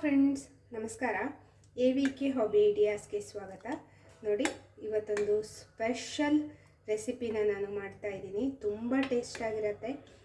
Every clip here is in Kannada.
ಫ್ರೆಂಡ್ಸ್ ನಮಸ್ಕಾರ. ಎ ವಿ ಕೆ ಹಾಬಿ ಐಡಿಯಾಸ್ಗೆ ಸ್ವಾಗತ. ನೋಡಿ, ಇವತ್ತೊಂದು ಸ್ಪೆಷಲ್ ರೆಸಿಪಿನ ನಾನು ಮಾಡ್ತಾ ಇದ್ದೀನಿ. ತುಂಬ ಟೇಸ್ಟ್ ಆಗಿರುತ್ತೆ.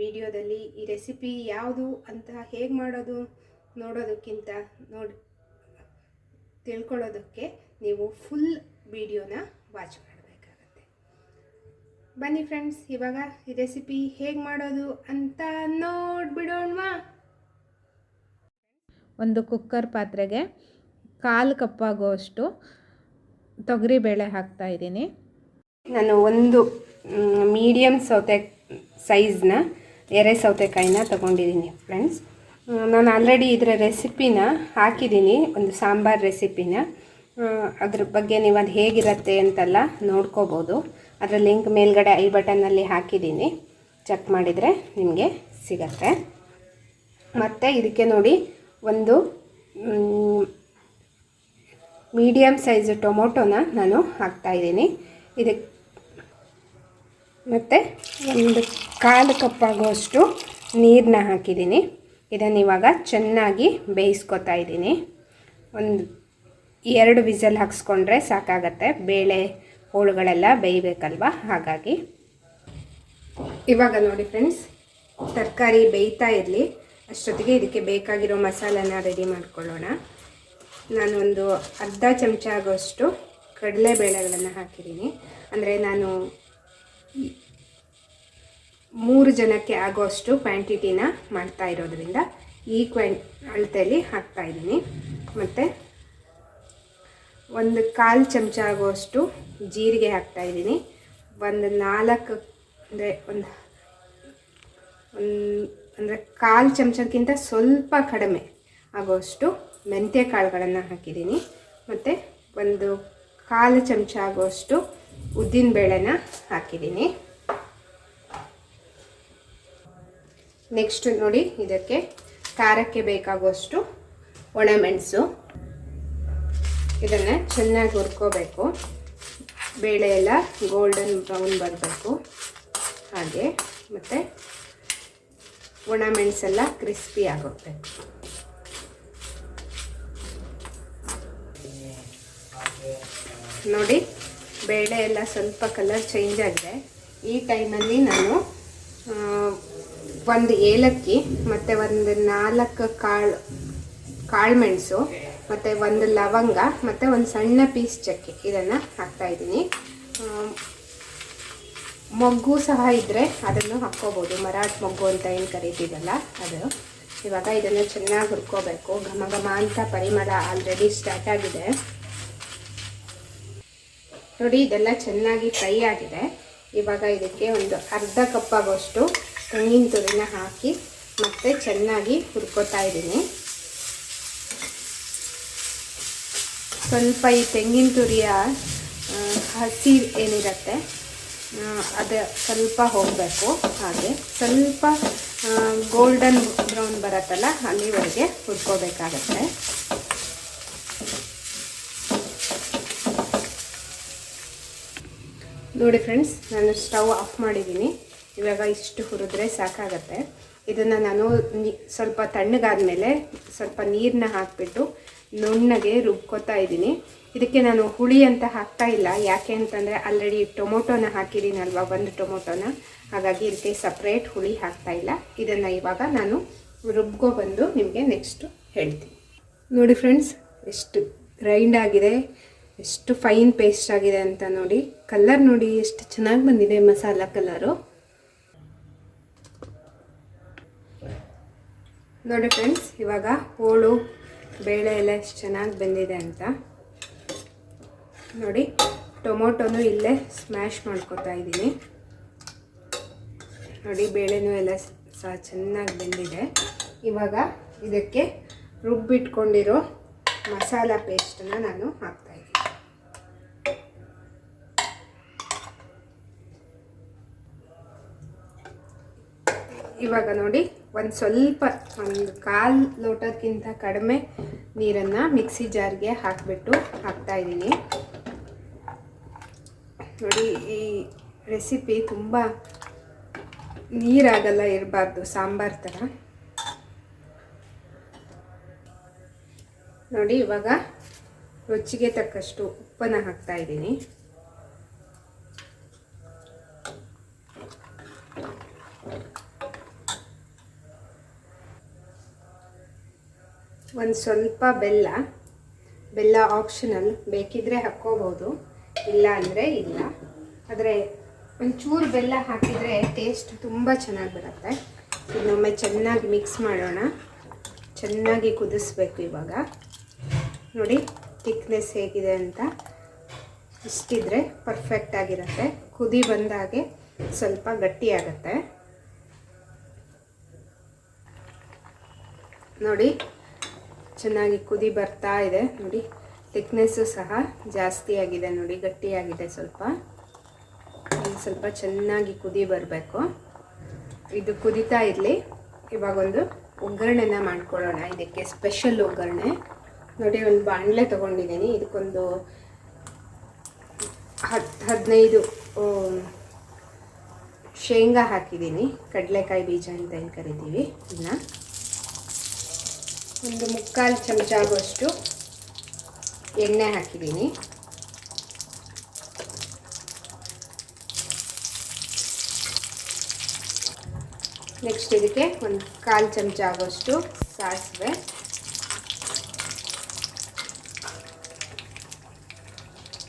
ವಿಡಿಯೋದಲ್ಲಿ ಈ ರೆಸಿಪಿ ಯಾವುದು ಅಂತ ಹೇಗೆ ಮಾಡೋದು ನೋಡೋದಕ್ಕಿಂತ ನೋಡಿ ತಿಳ್ಕೊಳ್ಳೋದಕ್ಕೆ ನೀವು ಫುಲ್ ವಿಡಿಯೋನ ವಾಚ್ ಮಾಡಬೇಕಾಗತ್ತೆ. ಬನ್ನಿ ಫ್ರೆಂಡ್ಸ್ ಇವಾಗ ಈ ರೆಸಿಪಿ ಹೇಗೆ ಮಾಡೋದು ಅಂತ ನೋಡ್ಬಿಡೋಣವಾ? ಒಂದು ಕುಕ್ಕರ್ ಪಾತ್ರೆಗೆ ಕಾಲು ಕಪ್ಪಾಗುವಷ್ಟು ತೊಗರಿಬೇಳೆ ಹಾಕ್ತಾ ಇದ್ದೀನಿ. ನಾನು ಒಂದು ಮೀಡಿಯಮ್ ಸೌತೆ ಸೈಜ್ನ ಎರೆ ಸೌತೆಕಾಯಿನ ತೊಗೊಂಡಿದ್ದೀನಿ ಫ್ರೆಂಡ್ಸ್ ನಾನು ಆಲ್ರೆಡಿ ಇದರ ರೆಸಿಪಿನ ಹಾಕಿದ್ದೀನಿ, ಒಂದು ಸಾಂಬಾರ್ ರೆಸಿಪಿನ ಅದ್ರ ಬಗ್ಗೆ ನೀವು ಅದು ಹೇಗಿರುತ್ತೆ ಅಂತೆಲ್ಲ ನೋಡ್ಕೋಬೋದು. ಅದರ ಲಿಂಕ್ ಮೇಲ್ಗಡೆ ಐ ಬಟನ್ನಲ್ಲಿ ಹಾಕಿದ್ದೀನಿ. ಚೆಕ್ ಮಾಡಿದರೆ ನಿಮಗೆ ಸಿಗತ್ತೆ. ಮತ್ತು ಇದಕ್ಕೆ ನೋಡಿ ಒಂದು ಮೀಡಿಯಮ್ ಸೈಜ್ ಟೊಮೊಟೊನ ನಾನು ಹಾಕ್ತಾಯಿದ್ದೀನಿ ಇದಕ್ಕೆ ಮತ್ತು ಒಂದು ಕಾಲು ಕಪ್ಪಾಗುವಷ್ಟು ನೀರನ್ನ ಹಾಕಿದ್ದೀನಿ. ಇದನ್ನು ಇವಾಗ ಚೆನ್ನಾಗಿ ಬೇಯಿಸ್ಕೊತಾ ಇದ್ದೀನಿ. ಒಂದು ಎರಡು ವಿಸಲ್ ಹಾಕ್ಸ್ಕೊಂಡ್ರೆ ಸಾಕಾಗತ್ತೆ. ಬೇಳೆ ಹೋಳುಗಳೆಲ್ಲ ಬೇಯಬೇಕಲ್ವ? ಹಾಗಾಗಿ. ಇವಾಗ ನೋಡಿ ಫ್ರೆಂಡ್ಸ್, ತರಕಾರಿ ಬೇಯ್ತಾ ಇರಲಿ. ಅಷ್ಟೊತ್ತಿಗೆ ಇದಕ್ಕೆ ಬೇಕಾಗಿರೋ ಮಸಾಲೆನ ರೆಡಿ ಮಾಡ್ಕೊಳ್ಳೋಣ. ನಾನೊಂದು ಅರ್ಧ ಚಮಚ ಆಗೋಷ್ಟು ಕಡಲೆಬೇಳೆಗಳನ್ನು ಹಾಕಿದ್ದೀನಿ. ಅಂದರೆ ನಾನು ಮೂರು ಜನಕ್ಕೆ ಆಗೋಷ್ಟು ಕ್ವಾಂಟಿಟಿನ ಮಾಡ್ತಾ ಇರೋದ್ರಿಂದ ಈ ಕ್ವಾಂ ಅಳತೆಯಲ್ಲಿ ಹಾಕ್ತಾ ಇದ್ದೀನಿ. ಮತ್ತು ಒಂದು ಕಾಲು ಚಮಚ ಆಗುವಷ್ಟು ಜೀರಿಗೆ ಹಾಕ್ತಾ ಇದ್ದೀನಿ. ಒಂದು ನಾಲ್ಕು ಅಂದರೆ ಒಂದು ಒಂದು ಅಂದರೆ ಕಾಲು ಚಮಚಕ್ಕಿಂತ ಸ್ವಲ್ಪ ಕಡಿಮೆ ಆಗುವಷ್ಟು ಮೆಂತ್ಯ ಕಾಳುಗಳನ್ನು ಹಾಕಿದ್ದೀನಿ. ಮತ್ತು ಒಂದು ಕಾಲು ಚಮಚ ಆಗುವಷ್ಟು ಉದ್ದಿನ ಬೇಳೆನ ಹಾಕಿದ್ದೀನಿ. ನೆಕ್ಸ್ಟ್ ನೋಡಿ, ಇದಕ್ಕೆ ಖಾರಕ್ಕೆ ಬೇಕಾಗುವಷ್ಟು ಒಣಮೆಣಸು ಇದನ್ನು ಚೆನ್ನಾಗಿ ಹುರ್ಕೋಬೇಕು. ಬೇಳೆ ಎಲ್ಲ ಗೋಲ್ಡನ್ ಬ್ರೌನ್ ಬರಬೇಕು. ಹಾಗೆ, ಮತ್ತು ಒಣಮೆಣಸೆಲ್ಲ ಕ್ರಿಸ್ಪಿ ಆಗುತ್ತೆ. ನೋಡಿ, ಬೇಳೆ ಎಲ್ಲ ಸ್ವಲ್ಪ ಕಲರ್ ಚೇಂಜ್ ಆಗಿದೆ. ಈ ಟೈಮಲ್ಲಿ ನಾನು ಒಂದು ಏಲಕ್ಕಿ, ಮತ್ತು ಒಂದು ನಾಲ್ಕು ಕಾಳು ಕಾಳು ಮೆಣಸು, ಮತ್ತು ಒಂದು ಲವಂಗ, ಮತ್ತು ಒಂದು ಸಣ್ಣ ಪೀಸ್ ಚಕ್ಕೆ. ಇದನ್ನು ಹಾಕ್ತಾಯಿದ್ದೀನಿ ಮೊಗ್ಗು ಸಹ ಇದ್ದರೆ ಅದನ್ನು ಹಾಕ್ಕೋಬೋದು. ಮರಾಠ ಮೊಗ್ಗು ಅಂತ ಏನು ಕರಿತೀವಲ್ಲ ಅದು. ಇವಾಗ ಇದನ್ನು ಚೆನ್ನಾಗಿ ಹುರ್ಕೋಬೇಕು. ಘಮ ಘಮ ಅಂತ ಪರಿಮಳ ಆಲ್ರೆಡಿ ಸ್ಟಾರ್ಟ್ ಆಗಿದೆ. ನೋಡಿ, ಇದೆಲ್ಲ ಚೆನ್ನಾಗಿ ಫ್ರೈ ಆಗಿದೆ. ಇವಾಗ ಇದಕ್ಕೆ ಒಂದು ಅರ್ಧ ಕಪ್ ಆಗೋಷ್ಟು ತೆಂಗಿನ ತುರಿನ ಹಾಕಿ ಮತ್ತೆ ಚೆನ್ನಾಗಿ ಹುರ್ಕೋತಾ ಇದ್ದೀನಿ. ಸ್ವಲ್ಪ ಈ ತೆಂಗಿನ ತುರಿಯ ಹಸಿ ಏನಿರುತ್ತೆ ಅದು ಸ್ವಲ್ಪ ಹೋಗಬೇಕು ಹಾಗೆ. ಸ್ವಲ್ಪ ಗೋಲ್ಡನ್ ಬ್ರೌನ್ ಬರುತ್ತಲ್ಲ ಅಲ್ಲಿವರೆಗೆ ಹುರ್ಕೋಬೇಕಾಗತ್ತೆ. ನೋಡಿ ಫ್ರೆಂಡ್ಸ್ ನಾನು ಸ್ಟವ್ ಆಫ್ ಮಾಡಿದ್ದೀನಿ. ಇವಾಗ ಇಷ್ಟು ಹುರಿದ್ರೆ ಸಾಕಾಗತ್ತೆ. ಇದನ್ನು ನಾನು ಸ್ವಲ್ಪ ತಣ್ಣಗಾದ್ಮೇಲೆ ಸ್ವಲ್ಪ ನೀರನ್ನ ಹಾಕಿಬಿಟ್ಟು ನುಣ್ಣಗೆ ರುಬ್ಕೋತಾ ಇದ್ದೀನಿ. ಇದಕ್ಕೆ ನಾನು ಹುಳಿ ಅಂತ ಹಾಕ್ತಾ ಇಲ್ಲ. ಯಾಕೆ ಅಂತಂದರೆ ಆಲ್ರೆಡಿ ಟೊಮೊಟೊನ ಹಾಕಿದ್ದೀನಲ್ವ, ಒಂದು ಟೊಮೊಟೊನ. ಹಾಗಾಗಿ ಇದಕ್ಕೆ ಸಪ್ರೇಟ್ ಹುಳಿ ಹಾಕ್ತಾ ಇಲ್ಲ. ಇದನ್ನು ಇವಾಗ ನಾನು ರುಬ್ಕೊ ಬಂದು ನಿಮಗೆ ನೆಕ್ಸ್ಟು ಹೇಳ್ತೀನಿ. ನೋಡಿ ಫ್ರೆಂಡ್ಸ್ ಎಷ್ಟು ಗ್ರೈಂಡ್ ಆಗಿದೆ, ಎಷ್ಟು ಫೈನ್ ಪೇಸ್ಟ್ ಆಗಿದೆ ಅಂತ ನೋಡಿ. ಕಲರ್ ನೋಡಿ, ಎಷ್ಟು ಚೆನ್ನಾಗಿ ಬಂದಿದೆ ಮಸಾಲ ಕಲರು ನೋಡಿ ಫ್ರೆಂಡ್ಸ್, ಇವಾಗ ಹೋಳು, ಬೇಳೆ ಎಲ್ಲ ಎಷ್ಟು ಚೆನ್ನಾಗಿ ಬೆಂದಿದೆ ಅಂತ. ನೋಡಿ, ಟೊಮೊಟೊನು ಇಲ್ಲೇ ಸ್ಮ್ಯಾಶ್ ಮಾಡ್ಕೊತಾ ಇದ್ದೀನಿ. ನೋಡಿ, ಬೇಳೆನೂ ಎಲ್ಲ ಸಹ ಚೆನ್ನಾಗಿ ಬೆಂದಿದೆ. ಇವಾಗ ಇದಕ್ಕೆ ರುಬ್ಬಿಟ್ಕೊಂಡಿರೋ ಮಸಾಲ ಪೇಸ್ಟನ್ನು ನಾನು ಹಾಕ್ತಾ ಇದ್ದೀನಿ. ಇವಾಗ ನೋಡಿ ಒಂದು ಸ್ವಲ್ಪ ಒಂದು ಕಾಲು ಲೋಟಕ್ಕಿಂತ ಕಡಿಮೆ ನೀರನ್ನು ಮಿಕ್ಸಿ ಜಾರ್ಗೆ ಹಾಕಿಬಿಟ್ಟು ಹಾಕ್ತಾ ಇದ್ದೀನಿ. ನೋಡಿ, ಈ ರೆಸಿಪಿ ತುಂಬ ನೀರಾಗಲ್ಲ ಇರಬಾರ್ದು, ಸಾಂಬಾರ್ ಥರ ನೋಡಿ, ಇವಾಗ ರುಚಿಗೆ ತಕ್ಕಷ್ಟು ಉಪ್ಪನ್ನು ಹಾಕ್ತಾ ಒಂದು ಸ್ವಲ್ಪ ಬೆಲ್ಲ ಬೆಲ್ಲ ಆಪ್ಷನಲ್ ಬೇಕಿದ್ರೆ ಹಾಕ್ಕೋಬೋದು, ಇಲ್ಲ ಅಂದರೆ ಇಲ್ಲ. ಆದರೆ ಒಂಚೂರು ಬೆಲ್ಲ ಹಾಕಿದರೆ ಟೇಸ್ಟ್ ತುಂಬ ಚೆನ್ನಾಗಿ ಬರುತ್ತೆ. ಇನ್ನೊಮ್ಮೆ ಚೆನ್ನಾಗಿ ಮಿಕ್ಸ್ ಮಾಡೋಣ. ಚೆನ್ನಾಗಿ ಕುದಿಸ್ಬೇಕು ಇವಾಗ. ನೋಡಿ ಥಿಕ್ನೆಸ್ ಹೇಗಿದೆ ಅಂತ. ಇಷ್ಟಿದ್ರೆ ಪರ್ಫೆಕ್ಟ್ ಆಗಿರುತ್ತೆ. ಕುದಿ ಬಂದಾಗೆ ಸ್ವಲ್ಪ ಗಟ್ಟಿಯಾಗತ್ತೆ ನೋಡಿ ಚೆನ್ನಾಗಿ ಕುದಿ ಬರ್ತಾ ಇದೆ. ನೋಡಿ ಥಿಕ್ನೆಸ್ಸು ಸಹ ಜಾಸ್ತಿ ಆಗಿದೆ ನೋಡಿ, ಗಟ್ಟಿಯಾಗಿದೆ ಸ್ವಲ್ಪ. ಸ್ವಲ್ಪ ಚೆನ್ನಾಗಿ ಕುದಿ ಬರಬೇಕು. ಇದು ಕುದಿತಾ ಇರಲಿ. ಇವಾಗೊಂದು ಒಗ್ಗರಣೆನ ಮಾಡ್ಕೊಳ್ಳೋಣ. ಇದಕ್ಕೆ ಸ್ಪೆಷಲ್ ಒಗ್ಗರಣೆ. ನೋಡಿ, ಒಂದು ಬಾಣಲೆ ತೊಗೊಂಡಿದ್ದೀನಿ. ಇದಕ್ಕೊಂದು ಹತ್ತು ಹದಿನೈದು ಶೇಂಗಾ ಹಾಕಿದ್ದೀನಿ. ಕಡಲೆಕಾಯಿ ಬೀಜ ಅಂತ ಏನು ಕರಿತೀವಿ? ಇದನ್ನ. ಒಂದು ಮುಕ್ಕಾಲು ಚಮಚ ಆಗುವಷ್ಟು ಎಣ್ಣೆ ಹಾಕಿದ್ದೀನಿ. ನೆಕ್ಸ್ಟ್ ಇದಕ್ಕೆ ಒಂದು ಕಾಲು ಚಮಚ ಆಗುವಷ್ಟು ಸಾಸಿವೆ.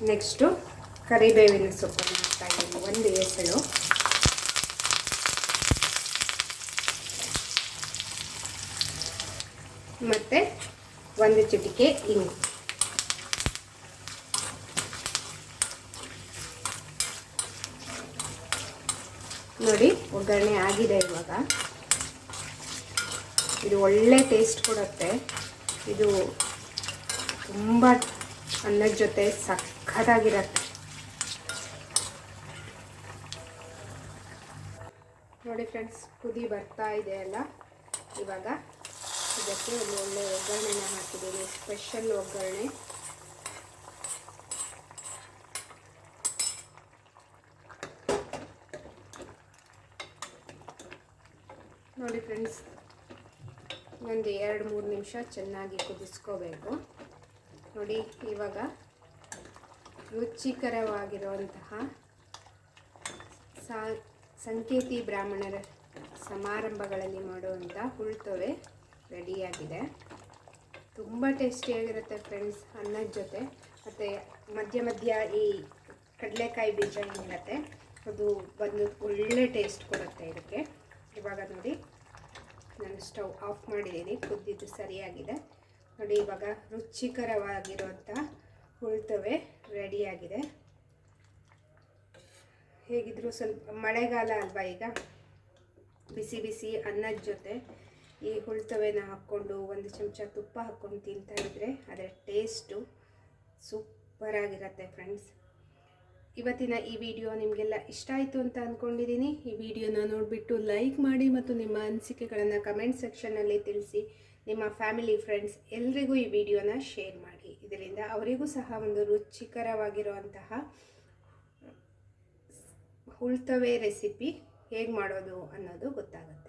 ನೆಕ್ಸ್ಟು ಕರಿಬೇವಿನ ಸೊಪ್ಪನ್ನು ಹಾಕ್ತಾ ಇದ್ದೀನಿ, ಒಂದು ಎಸಳು ಮತ್ತು ಒಂದು ಚಿಟಿಕೆ ಇಂಗು ನೋಡಿ, ಒಗ್ಗರಣೆ ಆಗಿದೆ ಇವಾಗ. ಇದು ಒಳ್ಳೆ ಟೇಸ್ಟ್ ಕೊಡುತ್ತೆ. ಇದು ತುಂಬ ಅನ್ನದ ಜೊತೆ ಸಖತ್ತಾಗಿರತ್ತೆ. ನೋಡಿ ಫ್ರೆಂಡ್ಸ್ ಕುದಿ ಬರ್ತಾ ಇದೆ ಅಲ್ಲ? ಇವಾಗ ಇದಕ್ಕೆ ಒಂದು ಒಳ್ಳೆ ಒಗ್ಗರಣೆನ ಹಾಕಿದ್ದೀನಿ ಸ್ಪೆಷಲ್ ಒಗ್ಗರಣೆ. ನೋಡಿ ಫ್ರೆಂಡ್ಸ್ ಒಂದು ಎರಡು ಮೂರು ನಿಮಿಷ ಚೆನ್ನಾಗಿ ಕುದಿಸ್ಕೋಬೇಕು. ನೋಡಿ, ಇವಾಗ ರುಚಿಕರವಾಗಿರುವಂತಹ ಸಾ, ಸಂಕೇತಿ ಬ್ರಾಹ್ಮಣರ ಸಮಾರಂಭಗಳಲ್ಲಿ ಮಾಡುವಂಥ ಹುಳ್ತೊವೆ ರೆಡಿಯಾಗಿದೆ. ತುಂಬ ಟೇಸ್ಟಿಯಾಗಿರುತ್ತೆ ಫ್ರೆಂಡ್ಸ್ ಅನ್ನದ ಜೊತೆ. ಮತ್ತು ಮಧ್ಯ ಮಧ್ಯ ಈ ಕಡಲೆಕಾಯಿ ಬೀಜ ಏನಿರುತ್ತೆ, ಅದು ಬಂದು ಒಳ್ಳೆ ಟೇಸ್ಟ್ ಕೊಡುತ್ತೆ ಇದಕ್ಕೆ. ಇವಾಗ ನೋಡಿ, ನಾನು ಸ್ಟವ್ ಆಫ್ ಮಾಡಿದ್ದೀನಿ, ಕುದ್ದಿದ್ದು ಸರಿಯಾಗಿದೆ. ನೋಡಿ, ಇವಾಗ ರುಚಿಕರವಾಗಿರುವಂಥ ಉಳ್ತವೆ ರೆಡಿಯಾಗಿದೆ. ಹೇಗಿದ್ರು ಸ್ವಲ್ಪ ಮಳೆಗಾಲ ಅಲ್ವಾ ಈಗ? ಬಿಸಿ ಬಿಸಿ ಅನ್ನದ ಜೊತೆ. ಈ ಹುಳ್ತವೆನ ಹಾಕ್ಕೊಂಡು ಒಂದು ಚಮಚ ತುಪ್ಪ ಹಾಕ್ಕೊಂಡು ತಿಂತಾ ಇದ್ದರೆ ಅದರ ಟೇಸ್ಟು ಸೂಪರಾಗಿರುತ್ತೆ ಫ್ರೆಂಡ್ಸ್. ಇವತ್ತಿನ ಈ ವಿಡಿಯೋ ನಿಮಗೆಲ್ಲ ಇಷ್ಟ ಆಯಿತು ಅಂತ ಅಂದ್ಕೊಂಡಿದ್ದೀನಿ ಈ ವಿಡಿಯೋನ ನೋಡಿಬಿಟ್ಟು ಲೈಕ್ ಮಾಡಿ ಮತ್ತು ನಿಮ್ಮ ಅನಿಸಿಕೆಗಳನ್ನು ಕಮೆಂಟ್ ಸೆಕ್ಷನ್ನಲ್ಲಿ ತಿಳಿಸಿ. ನಿಮ್ಮ ಫ್ಯಾಮಿಲಿ, ಫ್ರೆಂಡ್ಸ್ ಎಲ್ರಿಗೂ ಈ ವಿಡಿಯೋನ ಶೇರ್ ಮಾಡಿ. ಇದರಿಂದ ಅವರಿಗೂ ಸಹ ಒಂದು ರುಚಿಕರವಾಗಿರುವಂತಹ ಹುಳ್ತವೆ ರೆಸಿಪಿ ಹೇಗೆ ಮಾಡೋದು ಅನ್ನೋದು ಗೊತ್ತಾಗುತ್ತೆ.